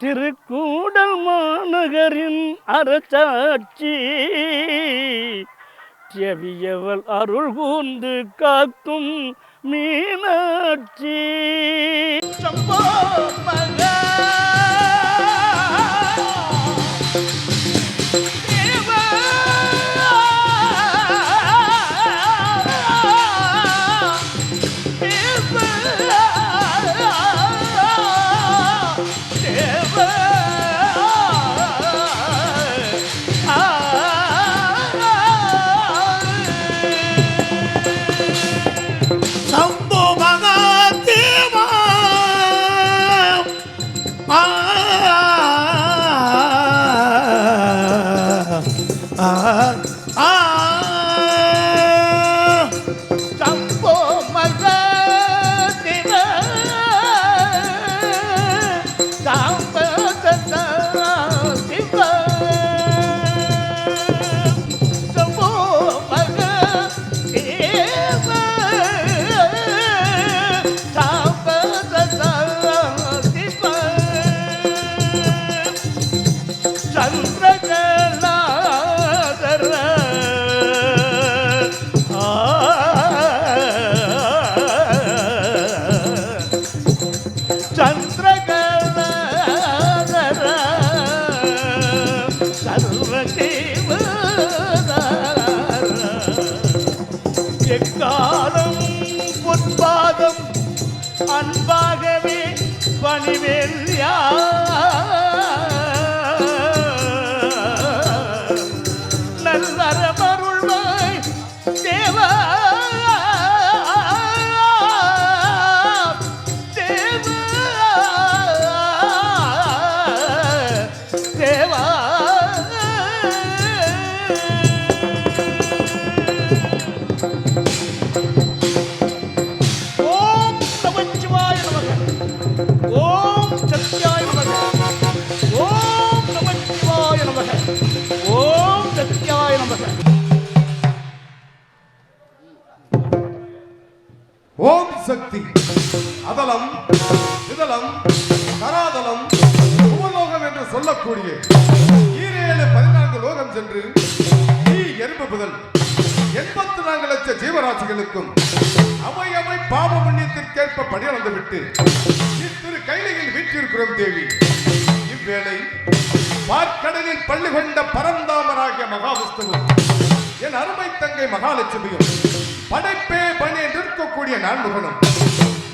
திருக்கூடல் மாநகரின் அரசாட்சி. செவியவள் அருள் கூந்து காக்கும் மீனாட்சி. தேவி. இவ்வேளை பார்க்கடலில் பள்ளி கொண்ட பரந்தாமராகிய மகாவிஷ்ணுவும் என் அருமை தங்கை மகாலட்சுமியும் படைப்பே பணி என்று இருக்கக்கூடிய நான்முகனும்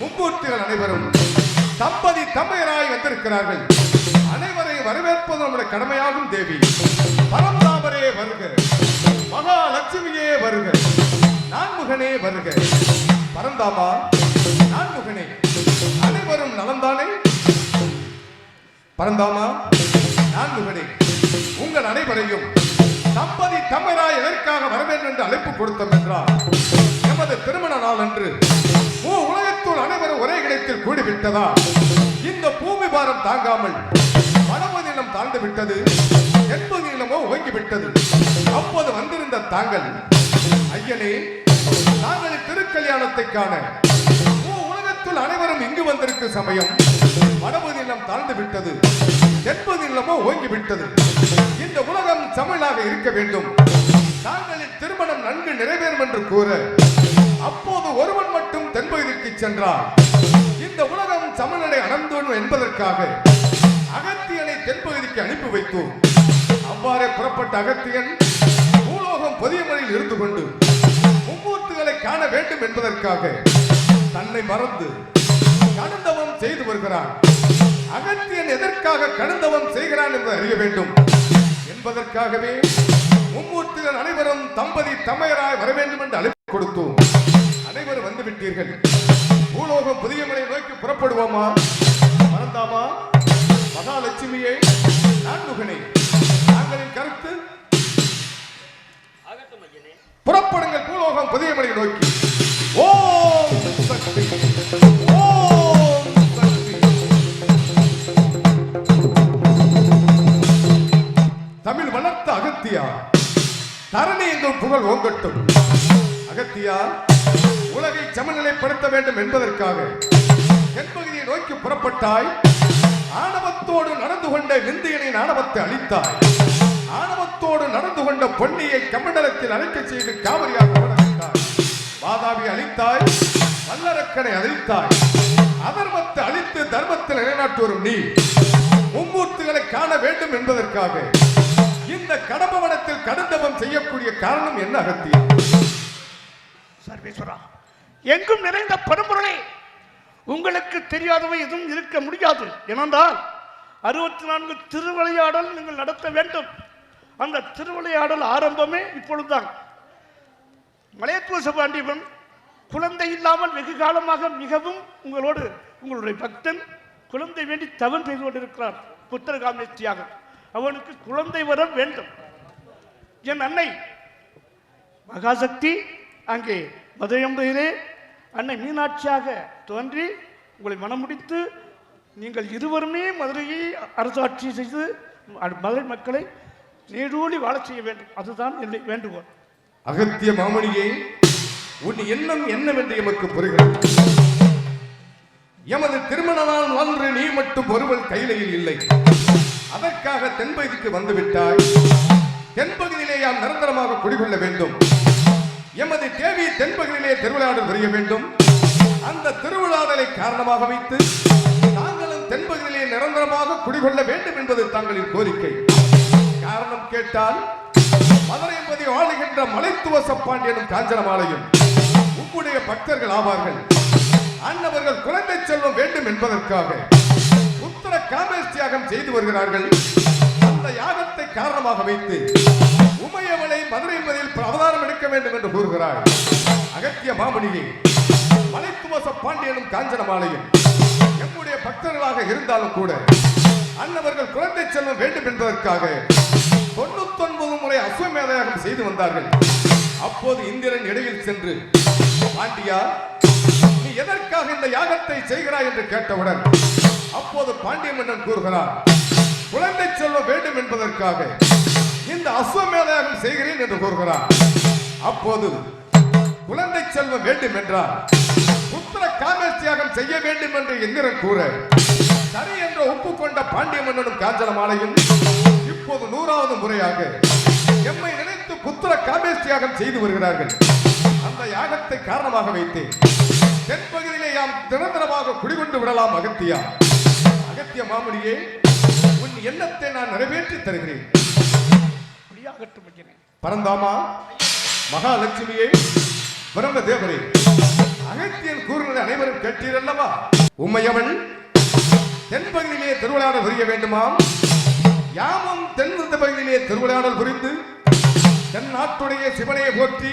மும்மூர்த்திகள் அனைவரும் தம்பதி தமையராய் வந்திருக்கிறார்கள். அனைவரை வரவேற்பது நம்முடைய கடமையாகும் தேவி. பரந்தாமரே வருக. மகாலட்சுமியே வருக. நான்முகனே வருக. பரந்தாமா நான்முகனே. அனைவரும் நலந்தானே. பரந்தாமா நான்முகனே உங்கள் அனைவரையும் தம்பதி தமராய் எதற்காக வர வேண்டும் என்று அழைப்பு கொடுத்தோம் என்றால் எமது திருமண நாள் அன்று மூ உலகத்துள் அனைவரும் ஒரே இடத்தில் கூடிவிட்டதா? இந்த பூமி பாரம் தாங்காமல் வடமதி நிலம் தாழ்ந்து விட்டது என்பது நிலமோ ஓங்கிவிட்டது. அப்போது வந்திருந்த தாங்கள் ஐயனே தாங்கள் திருக்கல்யாணத்தை காண மக்கள் அனைவரும் இங்கு வந்திருக்கும் சமயம். வடமதி நிலம் தாழ்ந்து விட்டது. என்பது நிலமோ ஓங்கி விட்டது. இந்த உலகம் தமிழாக இருக்க வேண்டும். தாங்களின் திருமணம் நன்கு நிறைவேறும் என்று கூற அப்போது ஒருவன் மட்டும் தென்பகுதிக்கு சென்றார் இந்த உலகம் தமிழனை அணந்தோடும் என்பதற்காக அகத்தியனை தென்பகுதிக்கு அனுப்பி வைத்தோம். அவ்வாறே புறப்பட்ட அகத்தியன் பூலோகம் பொதியமலையில் இருந்து கொண்டு மும்மூர்த்திகளை காண வேண்டும் என்பதற்காக தன்னை மறந்து கடுந்தவம் செய்து வருகிறான். அகத்தியன் எதற்காக கடுந்தவம் செய்கிறான் என்று அறிய வேண்டும். என்பதற்காகவே மும்மூர்த்திகள் அனைவரும் தம்பதி தமையராய் வர வேண்டும் என்று அழைப்பு கொடுத்தோம். அனைவரும் வந்து விட்டீர்கள் பூலோகம் புதியமலை நோக்கி புறப்படுவோமா? மறந்தாமா? மகாலட்சுமியை நான்முகனே நாங்களின் கருத்து? புறப்படுங்கள் பூலோகம் புதியமலை நோக்கி. தரணி எங்கும் புகழ் ஓங்கட்டும். அகத்தியா உலகை சமநிலைப்படுத்த வேண்டும் என்பதற்காக தென்பகுதியை நோக்கி புறப்பட்டாய். ஆணவத்தோடு நடந்து கொண்ட விந்தியனின் ஆணவத்தை அழித்தாய். ஆணவத்தோடு நடந்து கொண்ட பொன்னியை கமண்டலத்தில் அழைக்க செய்து காவிரியாக உணர்ந்தாய் வாதாபி அழித்தாய் வல்லரக்கனை அழித்தாய். அதர்மத்தை அழித்து தர்மத்தில் நிலைநாட்டு வரும் நீ. மும்மூர்த்திகளை காண வேண்டும் என்பதற்காக இந்த கடம்பவனத்தில் காரணம் என்ன அகத்தியம் சர்வேஸ்வரா எங்கும் நிறைந்த பரம்பொருளே உங்களுக்கு தெரியாதவை எதுவும் இருக்க முடியாது. ஏனென்றால் அறுபத்தி நான்கு திருவிளையாடல் நீங்கள் நடத்த வேண்டும். அந்த திருவிளையாடல் ஆரம்பமே இப்பொழுதுதான். மலையத்துவ பாண்டியவன் குழந்தை இல்லாமல் வெகு காலமாக மிகவும் உங்களோடு உங்களுடைய பக்தன் குழந்தை வேண்டி தவன் செய்து கொண்டிருக்கிறார் புத்திரகாமேஷ்டியாக. அவனுக்கு குழந்தை வர வேண்டும். என் அன்னை மகாசக்தி அங்கே மதுரையம்பதிலே அன்னை மீனாட்சியாக தோன்றி உங்களை மனமுடித்து நீங்கள் இருவருமே மதுரையை அரசாட்சி செய்து மதுரை மக்களை நீடூழி வாழச் செய்ய வேண்டும். அதுதான் என்னுடைய வேண்டுகோள். அகத்திய மாமணியை உன் எண்ணம் என்னவென்று எமக்கு புரிகிறது? எமது திருமண நாள் அன்று நீ மட்டும் ஒருவன் கையிலையில் இல்லை. அதற்காக தென்பகுதிக்கு வந்துவிட்டாய். தென்பகுதியிலே யாம் நிரந்தரமாக குடிகொள்ள வேண்டும். எமது தேவி தென்பகுதியிலே திருவிழாடல் புரிய வேண்டும். அந்த திருவிழாடலை காரணமாக வைத்து தாங்களும் தென்பகுதியிலே நிரந்தரமாக குடிகொள்ள வேண்டும் என்பது தங்களின் கோரிக்கை. காரணம் கேட்டால் மதுரை என்பதை ஆளுகின்ற மலைத்துவ சப்பாண்டியனும் காஞ்சனமாலையும் உங்களுடைய பக்தர்கள் ஆவார்கள். அன்னவர்கள் குழந்தை செல்வம் வேண்டும் என்பதற்காக உத்தர காமேஷ் தியாகம் செய்து வருகிறார்கள். யாகத்தை காரணமாக வைத்து உமையவளை மதுரை என்பதில் அவதாரம் எடுக்க வேண்டும் என்று கூறுகிறார் அகத்திய மாமணியை மலைத்துவச பாண்டியனும் காஞ்சனமாலையும் எம்முடைய பக்தர்களாக இருந்தாலும் கூட அன்னவர்கள் குழந்தை செல்வம் வேண்டும் என்பதற்காக தொண்ணூத்தொன்பது முறை அஸ்வமேதையாகம் செய்து வந்தார்கள். அப்போது இந்திரன் இடையில் சென்று பாண்டியா நீ எதற்காக இந்த யாகத்தை செய்கிறாய்? என்று கேட்டவுடன் அப்போது பாண்டிய மன்னன் கூறுகிறார் குழந்தை செல்வம் வேண்டும் என்பதற்காக இந்த அஸ்வமேதையாகம் செய்கிறேன் என்று கூறுகிறார். அப்போது குழந்தை செல்வம் வேண்டும் என்றால் புத்திர காமேசியாகம் செய்ய வேண்டும் என்று எந்திரன் கூற சரி என்று ஒப்புக்கொண்ட பாண்டிய மன்னனும் காஞ்சலமாலையும் இப்போது நூறாவது முறையாக எம்மை நினைத்து புத்திர காமேஷ்டியாகம் செய்து வருகிறார்கள். அந்த யாகத்தை காரணமாக வைத்து தென்பகுதியிலே யாம் நிரந்தரமாக குடிகொண்டு விடலாம் அகத்தியா. அகத்திய மாமுடியே உன் எண்ணத்தை நான் நிறைவேற்றி தருகிறேன். பரந்தாமா மகாலட்சுமியே பிரம்ம தேவரே. அகத்தியன் கூறுவது அனைவரும் கேட்டீரல்லவா? உம்மையவள் தென்பகுதியிலே திருவிளையாடல் புரிய வேண்டுமாம். யாமும் தென் பகுதியிலே திருவிளையாடல் புரிந்து தென் நாட்டுடைய சிவனையை போற்றி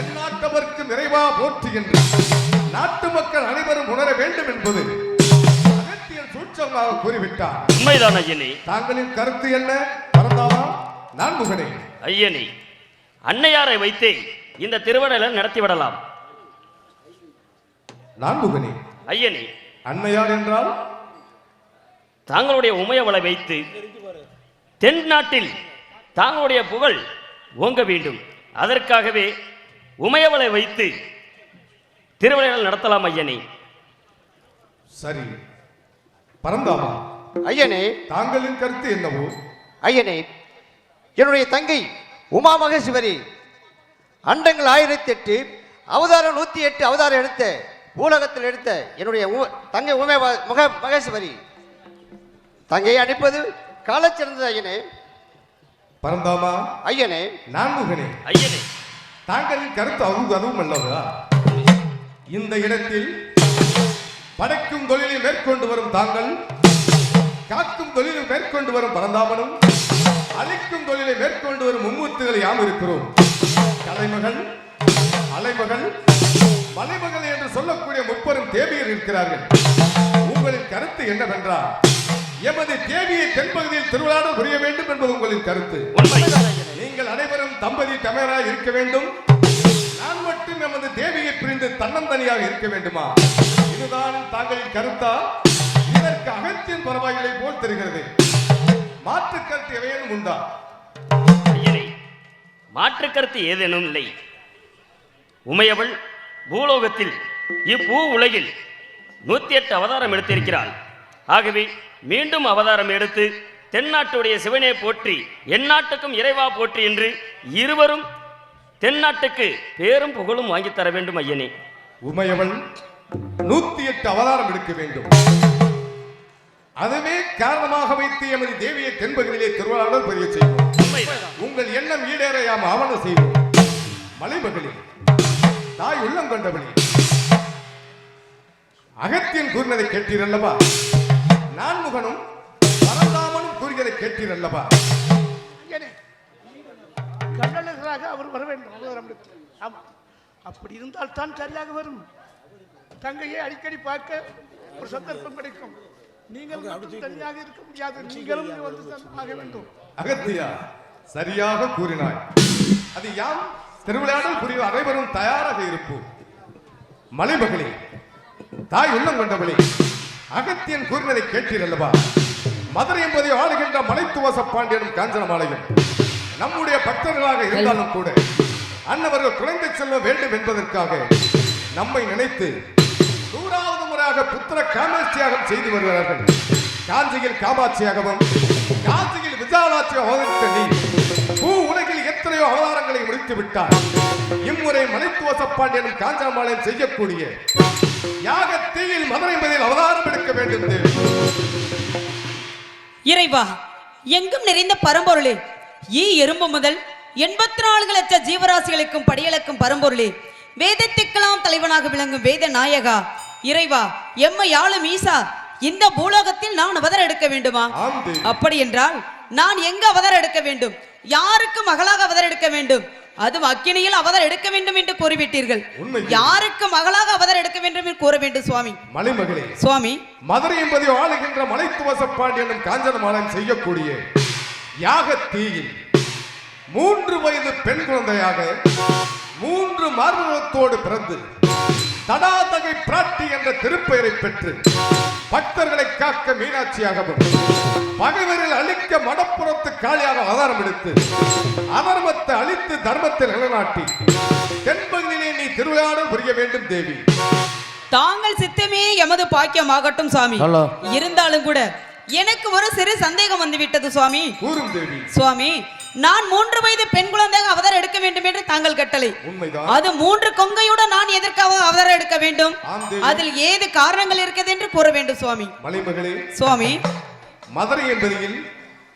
என் நாட்டவர்க்கு நிறைவா போற்றி என்று நாட்டு மக்கள் அனைவரும் உணர வேண்டும் என்பது சூட்சமாக கூறிவிட்டார். உண்மைதான் ஐயனே. தாங்களின் கருத்து என்ன? பரந்தாமா நான்முகனே ஐயனே அன்னையாரை வைத்தே இந்த திருவிழலை நடத்திவிடலாம். நான்முகனே ஐயனே அன்னையார் என்றால்? தாங்களுடைய உமையவளை வைத்து தென் நாட்டில் தாங்களுடைய புகழ் ஓங்க வேண்டும். அதற்காகவே உமையவளை வைத்து திருவிழாவில் நடத்தலாம் ஐயனே. சரி. பரந்தாமா? ஐயனே. தாங்களின் கருத்து என்னவோ? ஐயனே என்னுடைய தங்கை உமா மகேஸ்வரி அண்டங்கள் ஆயிரத்தி எட்டு அவதாரம் நூத்தி எட்டு அவதாரம் எடுத்த ஊலகத்தில் எடுத்த என்னுடைய தங்கை உமை முக மகேஸ்வரி. தங்கையை அனுப்பது காலச்சிறந்தது ஐயனே. பரந்தாமா? ஐயனே. நான்முகனே ஐயனே. தாங்களின் கருத்து அதுவும் அதுவும் அல்லவா? இந்த இடத்தில் படைக்கும் தொழிலை மேற்கொண்டு வரும் தாங்கள் காக்கும் தொழிலை மேற்கொண்டு வரும் பரந்தாமனும் அழிக்கும் தொழிலை மேற்கொண்டு வரும் மும்மூர்த்திகள் யாம் இருக்கிறோம். கலைமகள் அலைமகள் மலைமகள் என்று சொல்லக்கூடிய முப்பெரும் தேவியர் இருக்கிறார்கள். உங்களின் கருத்து என்னவென்றால் எமது தேவியை தென்பகுதியில் திருவிழாடல் புரிய வேண்டும் என்பது உங்களின் கருத்து. நீங்கள் அனைவரும் தம்பதி தமையராக இருக்க வேண்டும். நான் மட்டும் எமது தேவியை பிரிந்து தன்னந்தனியாக இருக்க வேண்டுமா? இதுதான் தாங்களின் கருத்தா? இதற்கு அகத்தின் பரவாயில்லை போல் தெரிகிறது. மாற்று கருத்து எவையேனும் உண்டா? ஐயனே மாற்று கருத்து ஏதேனும் இல்லை. உமையவள் பூலோகத்தில் இப்பூ உலகில் நூத்தி எட்டு அவதாரம் எடுத்திருக்கிறாள். ஆகவே மீண்டும் அவதாரம் எடுத்து தென்னாட்டுடைய சிவனே போற்றி எந்நாட்டுக்கும் இறைவா போற்றி என்று இருவரும் தென்னாட்டுக்கு பேரும் புகழும் வாங்கித் தர வேண்டும் ஐயனே. உமையவள் நூத்தி எட்டு அவதாரம் எடுக்க வேண்டும். அதுவே காரணமாக வைத்து எமது தேவியை தென்பகுதியிலே திருவிழாவுடன் பெரிய செய்வோம். உங்கள் எண்ணம் ஈடேற யாம் ஆவண செய்வோம். மலைமகளில் தாய் உள்ளம் கொண்டவளே அகத்தியன் கூறினதை கேட்டீரல்லவா? நான்முகனும் பரந்தாமனும் கூறியதை கேட்டீரல்லவா? ஐயனே அவர் வர வேண்டும். அவதாரம் அப்படி இருந்தால் தான் சரியாக வரும். தங்கையை அடிக்கடி பார்க்க ஒரு சந்தர்ப்பம் கிடைக்கும். நீங்கள் மட்டும் தனியாக இருக்க முடியாது. நீங்களும் வந்து ஆக வேண்டும். அகத்தியா சரியாக கூறினாய். அது யாம்? திருவிளையாடல் புரிய அனைவரும் தயாராக இருப்போம். மலைமகளே தாய் உள்ளம் கொண்டவளே அகத்தியன் கூறினதை கேட்டீரல்லவா? மதுரை என்பதை ஆளுகின்ற மலைத்துவச பாண்டியனும் காஞ்சனமாலையும் நம்முடைய பக்தர்களாக இருந்தாலும் கூட அன்னவர்கள் குழந்தை செல்ல வேண்டும் என்பதற்காக நம்மை நினைத்து நூறாவது புத்திர காமாட்சியாகம் செய்து வருகிறார்கள். காஞ்சியில் காமாட்சியாகவும் காஞ்சியில் விசாலாட்சியாக அவதரித்த நீ பூ உலகில் எத்தனையோ அவதாரங்களை முடித்து விட்டார் இம்முறை மலைத்துவச பாண்டியனும் காஞ்சனமாலையும் செய்யக்கூடிய யாகத்தீயில் மதுரை என்பதில் அவதாரம் எடுக்க வேண்டும் இறைவா எங்கும் நிறைந்த பரம்பொருளே ஈ எறும்பு முதல் எண்பத்தி நான்கு லட்ச ஜீவராசிகளுக்கும் படியளக்கும் பரம்பொருளே. வேதத்துக்கெல்லாம் தலைவனாக விளங்கும் வேத நாயகா இறைவா எம்மை ஆளும் ஈசா இந்த பூலோகத்தில் நான் அவதாரம் எடுக்க வேண்டுமா. அப்படி என்றால் நான் எங்க அவதாரம் எடுக்க வேண்டும்? யாருக்கு மகளாக அவதாரம் எடுக்க வேண்டும்? அதுவும் அக்கினியில் அவதாரம் எடுக்க வேண்டும் என்று கூறிவிட்டீர்கள். யாருக்கு மகளாக அவதாரம் எடுக்க வேண்டும் என்று கூற வேண்டும் சுவாமி? மலைமகளே. சுவாமி? மதுரை என்பதை ஆளுகின்ற மலைத்துவச பாண்டியனும் காஞ்சனமாலன் செய்யக்கூடிய யாக தீயில் மூன்று வயது பெண் குழந்தையாக மூன்று மார்பகத்தோடு பிறந்து தடாதகை பிராட்டி என்ற திருப்பெயரை பெற்று பக்தர்களை காக்க மீனாட்சியாகவும் பகைவரில் அழிக்க மடப்புறத்து காளியாக அவதாரம் எடுத்து அதர்மத்தை அழித்து தர்மத்தை நிலைநாட்டி தென்பகுதியிலே நீ திருவிழாடல் புரிய வேண்டும் தேவி. தாங்கள் சித்தமே எமது பாக்கியமாகட்டும் சுவாமி. இருந்தாலும் கூட எனக்கு ஒரு சிறு சந்தேகம் வந்து விட்டது சுவாமி. கூறும் தேவி. சுவாமி நான் மூன்று வயது பெண் குழந்தையாக அவதாரம் எடுக்க வேண்டும் என்று தாங்கள் கட்டளை. உண்மைதான். அது மூன்று கொங்கையுடன் நான் எதற்காக அவதாரம் எடுக்க வேண்டும். அதில் ஏது காரணங்கள் இருக்குது என்று கூற வேண்டும் சுவாமி. மலைமகளே சுவாமி. மதுரை என்பதில்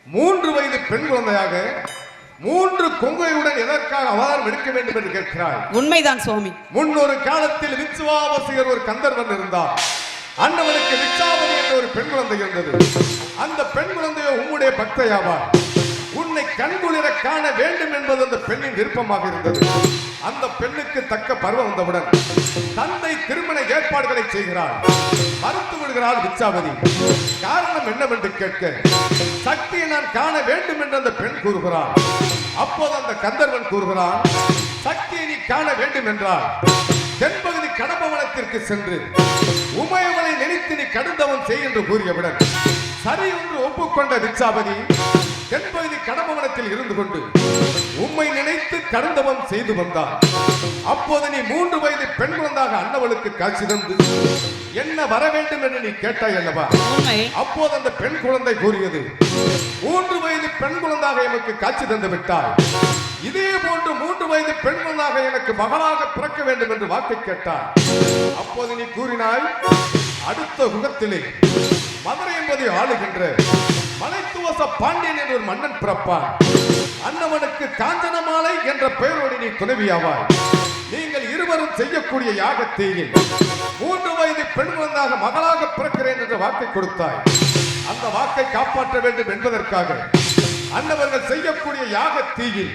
மூன்று வயது பெண் குழந்தையாக மூன்று கொங்கையுடன் எதற்காக அவதாரம் எடுக்க வேண்டும் என்று கேட்கிறாய்? உண்மைதான் சுவாமி. முன்னொரு காலத்தில் விச்சுவாவசியர் ஒரு கந்தர்வன் இருந்தார் அண்ணவனுக்கு விச்சாவதி என்ற ஒரு பெண் குழந்தை இருந்தது. அந்த பெண் குழந்தையோ உம்முடைய பக்தையாவார். உன்னை கண்குளிர காண வேண்டும் என்பது அந்த பெண்ணின் விருப்பமாக இருந்தது. அந்த பெண்ணுக்கு தக்க பருவம் வந்தவுடன் தந்தை திருமண ஏற்பாடுகளை செய்கிறார். மறுத்து விடுகிறாள் விச்சாவதி காரணம் என்னவென்று கேட்க சக்தியை நான் காண வேண்டும் என்று அந்த பெண் கூறுகிறாள். அப்போது அந்த கந்தர்வன் கூறுகிறான் சக்தியை நீ காண வேண்டும் என்றால் தென்பகுதி கடம்பவனத்திற்கு சென்று உமையவனை நினைத்து நீ கடுந்தவன் செய் என்று கூறியவுடன் சரி என்று ஒப்புக்கொண்ட விச்சாபதி தென்பகுதி கடம்பவனத்தில் இருந்து கொண்டு உம்மை நினைத்து கடுந்தவன் செய்து வந்தார் அப்போது நீ மூன்று வயது பெண் குழந்தாக அன்னவளுக்கு காட்சி தந்து என்ன வர வேண்டும் என்று நீ கேட்டாய் அல்லவா? அப்போது அந்த பெண் குழந்தை கூறியது மூன்று வயது பெண் குழந்தாக எமக்கு காட்சி தந்து விட்டாய். இதே போன்று மூன்று வயது பெண் குழந்தாக எனக்கு மகளாக பிறக்க வேண்டும் என்று வாக்கை கேட்டார் அப்போது நீ கூறினாய் அடுத்த குகத்திலே மதுரை என்பதை ஆளுகின்ற மலைத்துவச பாண்டியன் என்ற ஒரு மன்னன் பிறப்பார். அன்னவனுக்கு காஞ்சனமாலை என்ற பெயரோடு நீ துணைவியாவாய். நீங்கள் இருவரும் செய்யக்கூடிய யாகத்தீயில் மூன்று வயது பெண் குழந்தாக மகளாக பிறக்கிறேன் என்ற வாக்கை கொடுத்தாய். அந்த வாக்கை காப்பாற்ற வேண்டும் என்பதற்காக அன்னவர்கள் செய்யக்கூடிய யாகத்தீயில்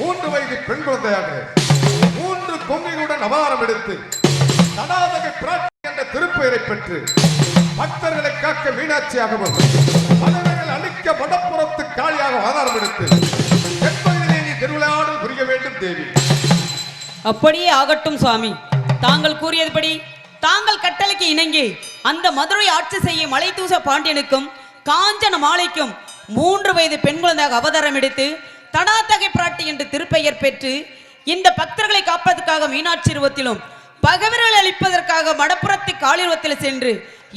மூன்று வயது பெண் குழந்தையாக மூன்று கொங்கைகளுடன் அவதாரம் எடுத்து தடாதக பிராட்டி என்ற திருப்பெயரை பெற்று பக்தர்களை காக்க மீனாட்சியாகவும் மதவர்கள் வடப்புறத்து காளியாக ஆதாரம் எடுத்து தென்பகுதியிலே நீ புரிய வேண்டும் தேவி. அப்படியே ஆகட்டும் சுவாமி. தாங்கள் கூறியதுபடி தாங்கள் கட்டளைக்கு இணங்கி அந்த மதுரை ஆட்சி செய்யும் மலைத்தூச பாண்டியனுக்கும் காஞ்சன மாலைக்கும் மூன்று வயது பெண் குழந்தையாக அவதாரம் எடுத்து தடாத்தகை பிராட்டி என்று திருப்பெயர் பெற்று இந்த பக்தர்களை காப்பதற்காக மீனாட்சி உருவத்திலும் பகவர்கள் அளிப்பதற்காக மடப்புறத்து காலிருவத்தில் சென்று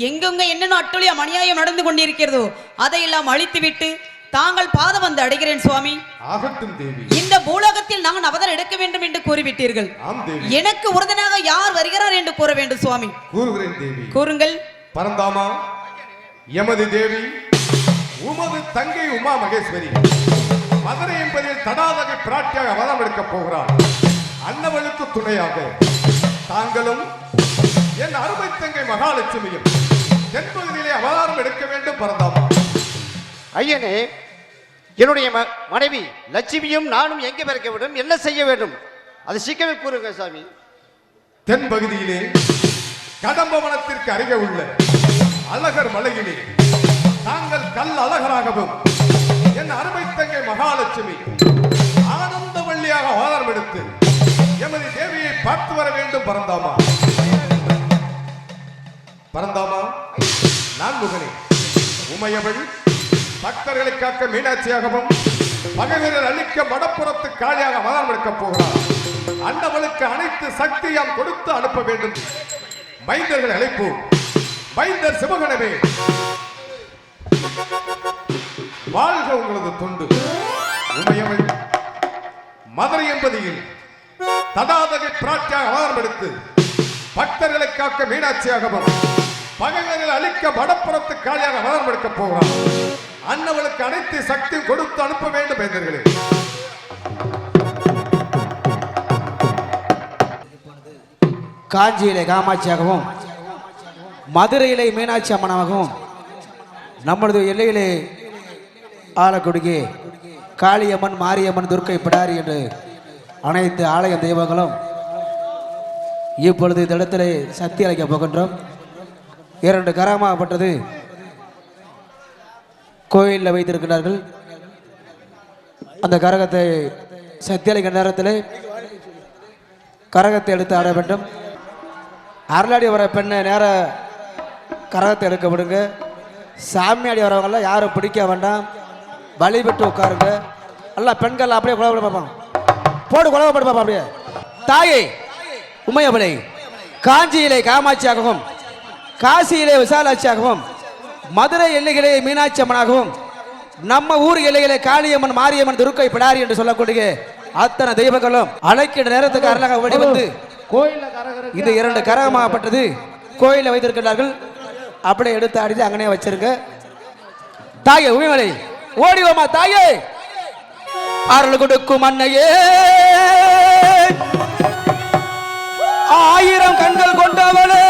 எங்கெங்க என்னென்ன அட்டுழியம் அநியாயம் நடந்து கொண்டிருக்கிறதோ அதையெல்லாம் அழித்துவிட்டு தாங்கள் பாதம் வந்து அடைகிறேன் சுவாமி. இந்த பூலோகத்தில் நான் அவதாரம் எடுக்க வேண்டும் என்று கூறிவிட்டீர்கள். எனக்கு உறுதுணையாக யார் வருகிறார் என்று கூற வேண்டும் சுவாமி. கூறுங்கள். பரந்தாமா எமது தேவி உமது தங்கை உமா மகேஸ்வரி மதுரை என்பதில் தடாதகை பிராட்டியாக அவதாரம் எடுக்கப் போகிறார் அன்னவளுக்கு துணையாக தாங்களும் என் அருமை தங்கை மகாலட்சுமியும் தென்பகுதியிலே அவதாரம் எடுக்க வேண்டும் பரந்தாமா. ஐயனே என்னுடைய மனைவி லட்சுமியும் நானும் எங்கே பிறக்க வேண்டும்? என்ன செய்ய வேண்டும்? அது சீக்கிரமே கூறுங்க சாமி. தென் பகுதியிலே கடம்பவனத்திற்கு அருகே உள்ள அழகர் மலையிலே தாங்கள் கல் அழகராகவும் என் அருமை தங்கை மகாலட்சுமி ஆனந்தவள்ளியாக ஆதாரம் எடுத்து எமது தேவியை பார்த்து வர வேண்டும் பரந்தாமா. பரந்தாமா நான் முகனே உமையவள் பக்தர்களை காக்க மீனாட்சியாகவும் பகைவரர் அழிக்க மடப்புறத்து காளியாக மதம் எடுக்கப் போகிறார். அண்ணவளுக்கு அனைத்து சக்தியாம் கொடுத்து அனுப்ப வேண்டும். மைந்தர்கள் அழைப்போம். மைந்தர் சிவகணமே. வாழ்க உங்களது தொண்டு. உமையவள் மதுரை என்பதில் தடாதகை பிராட்டியாக அவதாரம் எடுத்து பக்தர்களை காக்க மீனாட்சியாகவும் பகைவர்கள் அழிக்க வடப்புறத்து காளியாக அவதாரம் எடுக்க போகிறார் அன்னவளுக்கு அனைத்து சக்தி கொடுத்து அனுப்ப வேண்டும் மைந்தர்களே காஞ்சியிலே காமாட்சியாகவும் மதுரையிலே மீனாட்சி அம்மனாகவும் நம்மளது எல்லையிலே ஆலக்குடிக்கு காளியம்மன் மாரியம்மன் துர்க்கை பிடாரி என்று அனைத்து ஆலய தெய்வங்களும் இப்பொழுது இந்த இடத்திலே சக்தி அளிக்கப் போகின்றோம். இரண்டு கரமாகப்பட்டது. கோயிலில் வைத்திருக்கிறார்கள். அந்த கரகத்தை சத்தியளிக்க நேரத்தில் கரகத்தை எடுத்து ஆட வேண்டும். அருளாடி வர பெண்ணை நேர கரகத்தை எடுக்க விடுங்க. சாமியாடி வரவங்களாம் யாரும் பிடிக்க வேண்டாம். வழி விட்டு உட்காருங்க. எல்லாம் பெண்கள் அப்படியே குழப்ப பார்ப்பான் போடு குழப்பப்பட்டு பார்ப்போம் அப்படியே. தாயே உமையவளை காஞ்சியிலே காமாட்சியாகவும் காசியிலே விசாலாட்சியாகவும் மதுரை எல்லைகளே மீனாட்சி அம்மனாகவும் நம்ம ஊர் எல்லைகளே காளியம்மன் மாரியம்மன் துருக்கை பிடாரி என்று சொல்லக்கூடிய அத்தனை தெய்வங்களும் அழைக்கிற நேரத்துக்கு அருளாக ஓடி கோயில் இது இரண்டு கரகமாகப்பட்டது. கோயிலில் வைத்திருக்கிறார்கள் அப்படியே எடுத்து அடித்து அங்கனே வச்சிருங்க. தாயே உமைமலை ஓடிவோமா தாயே. அருள் கொடுக்கும் அன்னையே. ஆயிரம் கண்கள் கொண்டவளே.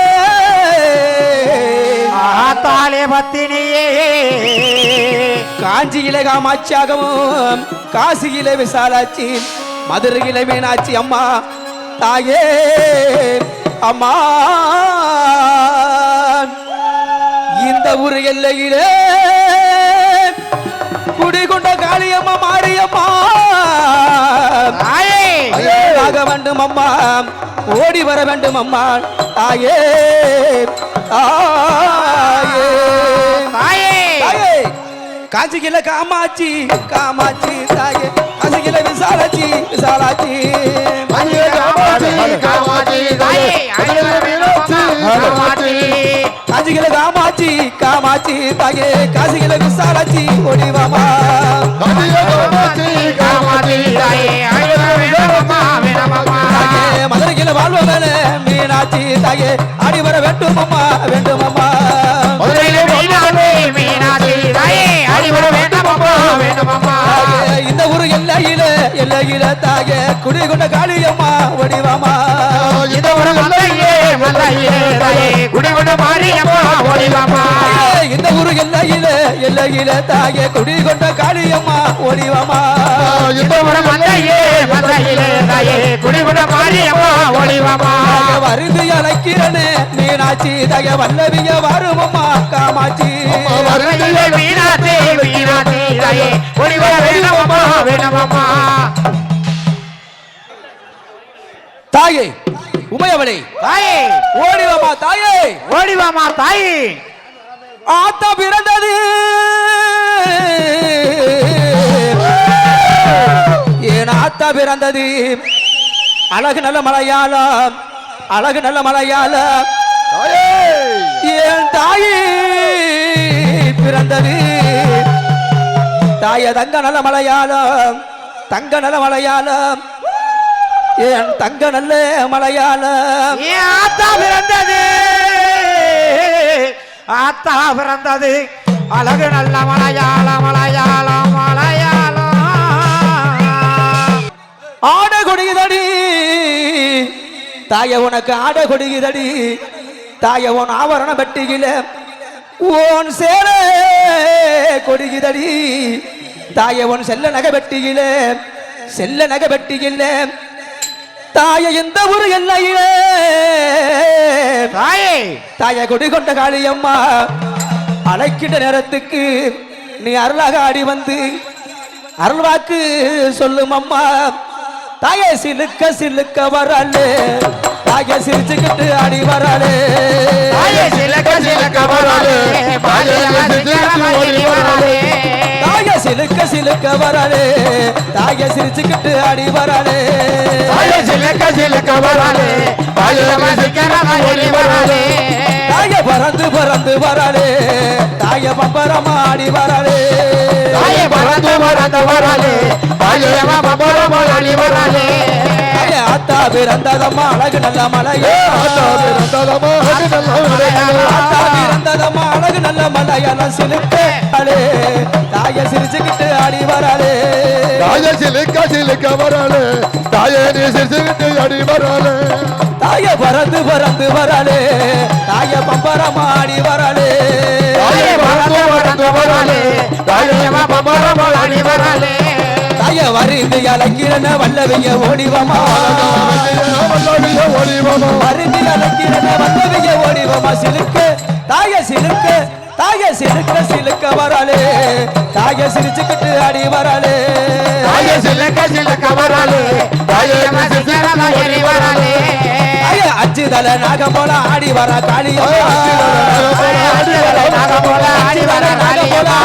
தாலே பத்தினியே. காஞ்சியிலே காமாட்சியாகவும் காசியிலே விசாலாட்சி மதுரையிலே மீனாட்சி அம்மா தாயே அம்மா. இந்த ஊர் எல்லையிலே குடிகொண்ட காளியம்மா மாரியம்மா. வேண்டும் அம்மா. ஓடி வர வேண்டும் அம்மா. தாயே காஞ்சிகில காமாட்சி காமாட்சி தாயே. காஞ்சிகில விசாலாட்சி விசாலாட்சி. காமாட்சி காமாட்சி தாயே. காமாட்சி. காஞ்சிகில காமாட்சி காமாட்சி தாயே மீனம்மா மீனம்மா தாயே மதுரையில வாழ்வவனே மீனாட்சி தாயே ஆடி வர வேண்டமம்மா வேண்டமம்மா. எல்லையில எல்லையில தாயே குடிகொண்ட காளியம்மா ஓடிவாமா இந்த ஒரு மல்லையே மல்லையே தாயே குடிகொண்ட மாரியம்மா ஓடிவாமா தாயே, இந்த ஊரு எல்லையில எல்லையில தாயே குடிகொண்ட காளியம்மா ஓடிவாமா இந்த ஒரு மல்லையே மல்லையிலே தாயே குடிகொண்ட மாரியம்மா ஓடிவாமா தாயே, வருந்தி அழைக்கிறனே மீனாட்சி தாய வல்லவிய வருமம்மா காமாட்சி. மதுரையிலே மீனாட்சி மீனாட்சி. தாயே குடிகொண்ட வேணமம்மா வேணமம்மா. தாயே உமையவளே. தாயே. ஓடிவாமா தாயே. ஓடிவாமா தாயே. ஆத்தா பிறந்தது. ஏன் ஆத்தா பிறந்தது? அழகு நல்ல மலையாளம் அழகு நல்ல மலையாளம். என் தாயி பிறந்தது? தாய தங்க நல மலையாளம் தங்க நல மலையாளம். என் தங்க நல்ல மலையாளம்? ஏன் ஆத்தா பிறந்தது? ஆத்தா பிறந்தது. அழகு நல்ல மலையாளம் மலையாளம் மலையாளம் ஆட கொடுகுதடி தாய உனக்கு ஆட கொடுகுதடி தாய உன் ஆவரண பெட்டியில உன் சேர கொடுகுதடி தாய உன் செல்ல நகை பெட்டியில செல்ல நகை பெட்டியில தாய எந்த ஊரு எல்லையிலே. தாயே. தாய கொடி கொண்ட காளியம்மா அழைக்கின்ற நேரத்துக்கு நீ அருளாக ஆடி வந்து அருள்வாக்கு சொல்லும் அம்மா தாய சிலுக்க சிலுக்க வராளே. தாய சிரிச்சுக்கிட்டு ஆடி வராளே. தாயே சிலக்க சிலக்க வராளே. தாய சிலுக்க சிலுக்க வராளே. தாய சிரிச்சுக்கிட்டு ஆடி வராளே. தாயே சிலக்க சிலக்க வராளே. பாலியல சிங்கரமா ஏறி வராளே. தாய பறந்து பறந்து வராளே தாய பம்பரமா ஆடி வராளே தாயே பறந்து பறந்து வராளே பாலியல பம்பரமா ஏறி வராளே தாய ஆத்தா பிறந்ததம்மா அழகு நல்ல மலையே. ஆத்தா பிறந்ததம்மா அழகு நல்ல மலையாள ஆத்தா பிறந்ததம்மா அழகு நல்ல மலையாள சிலுக்கு அலே தாய சிரிச்சுக்கிட்டு ஆடி தாய சிலுக்க சிலுக்க வராளே தாயே நீ சிரிச்சுக்கிட்டு அடி வராளே தாய பறந்து பறந்து வராளே தாய பம்பரமா ஆடி வராளே தாயே பறந்து பறந்து வராளே தாயே பம்பரமா ஏறி வராளே தாய வரிந்து அலங்கிரன வல்லவிய ஓடிவமா. ஓடிவமா. வரிந்து அலங்கிரன வல்லவிய ஓடிவமா. சிலுக்கு தாய சிலுக்கு. தாய சிலுக்க சிலுக்க வராளே. தாய சிரிச்சுக்கிட்டு ஆடி வராளே. தாயே சிலக்க சிலக்க வராளே. தாயே அஞ்சு தல நாகம் போல ஆடி வர காளியம்மா. நாகம் போல ஆடி வர காளியம்மா.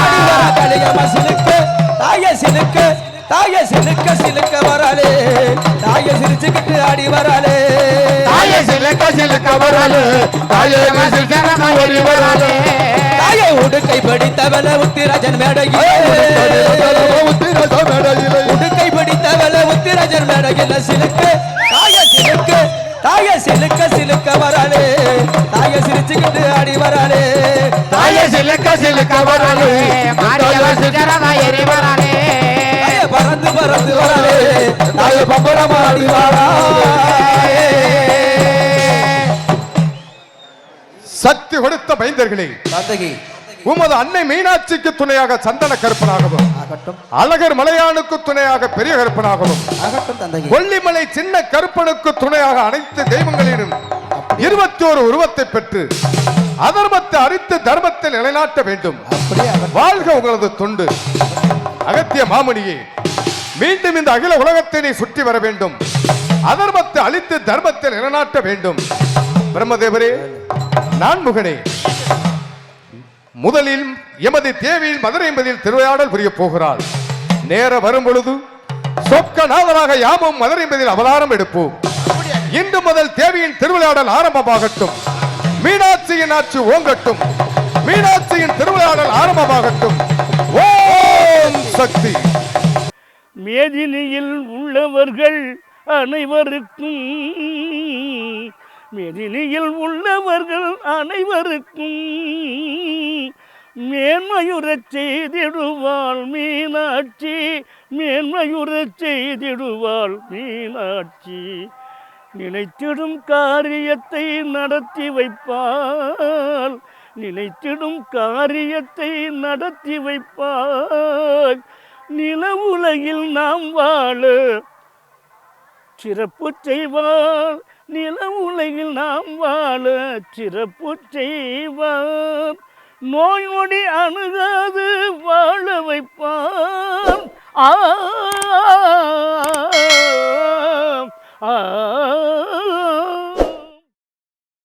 சிலுக்கு. தாய சிலுக்கு தாய சிலுக்க சிலுக்க வராளே. தாய சிரிச்சுக்கிட்டு ஆடி வராளே. தாயே சிலக்க சிலக்க வராளே. தாயே ஏறி வராளே. உடுக்கை படித்தவள உத்திரஜன் மேடையிலே. உடுக்கை படித்தவள உத்திரஜன் மேடையில. சிலுக்கு தாய சிலுக்கு தாய சிலுக்க சிலுக்க வராளே. தாய சிரிச்சுக்கிட்டு ஆடி வராளே. தாயே சிலக்க சிலக்க வராளே. பறந்து பறந்து வராளே. தாய பம்பரம் ஆடி வாரா. சக்தி கொடுத்த தந்தகி உமது அன்னை மீனாட்சிக்கு துணையாக சந்தன கருப்பனாகவும் அழகர் மலையானுக்கு துணையாக பெரிய கருப்பனாகவும் கொல்லிமலை சின்ன கருப்பனுக்கு துணையாக அனைத்து தெய்வங்களிலும் இருபத்தி ஒரு உருவத்தை பெற்று அதர்மத்தை அரித்து தர்மத்தை நிலைநாட்ட வேண்டும். வாழ்க உங்களது தொண்டு. அகத்திய மாமணியே மீண்டும் இந்த அகில உலகத்தை நீ சுற்றி வர வேண்டும். அதர்மத்தை அழித்து தர்மத்தை நிலைநாட்ட வேண்டும். பிரம்மதேவரே நான்முகனே முதலில் எமது தேவியில் மதுரை என்பதில் திருவையாடல் புரிய போகிறாள். நேர வரும் பொழுது சொக்கநாதராக யாமும் மதுரை என்பதில் அவதாரம் எடுப்போம். இன்று முதல் தேவியின் திருவிளையாடல் ஆரம்பமாகட்டும். மீனாட்சியின் ஆட்சி ஓங்கட்டும். மீனாட்சியின் திருவிளையாடல் ஆரம்பமாகட்டும். ஓம் சக்தி. மேதினியில் உள்ளவர்கள் அனைவருக்கும் மெதினியில் உள்ளவர்கள் அனைவருக்கும் மேன்மையுறச் செய்திடுவாள் மீனாட்சி மேன்மையுறச் செய்திடுவாள் மீனாட்சி. நினைத்திடும் காரியத்தை நடத்தி வைப்பாள் நினைத்திடும் காரியத்தை நடத்தி வைப்பாள். நில உலகில் நாம் வாழ சிறப்பு செய்வாள் நில உலகில் நாம் வாழ சிறப்பு செய்வார் நோய் நொடி அணுகாது வாழ வைப்பார் ஆ ஆ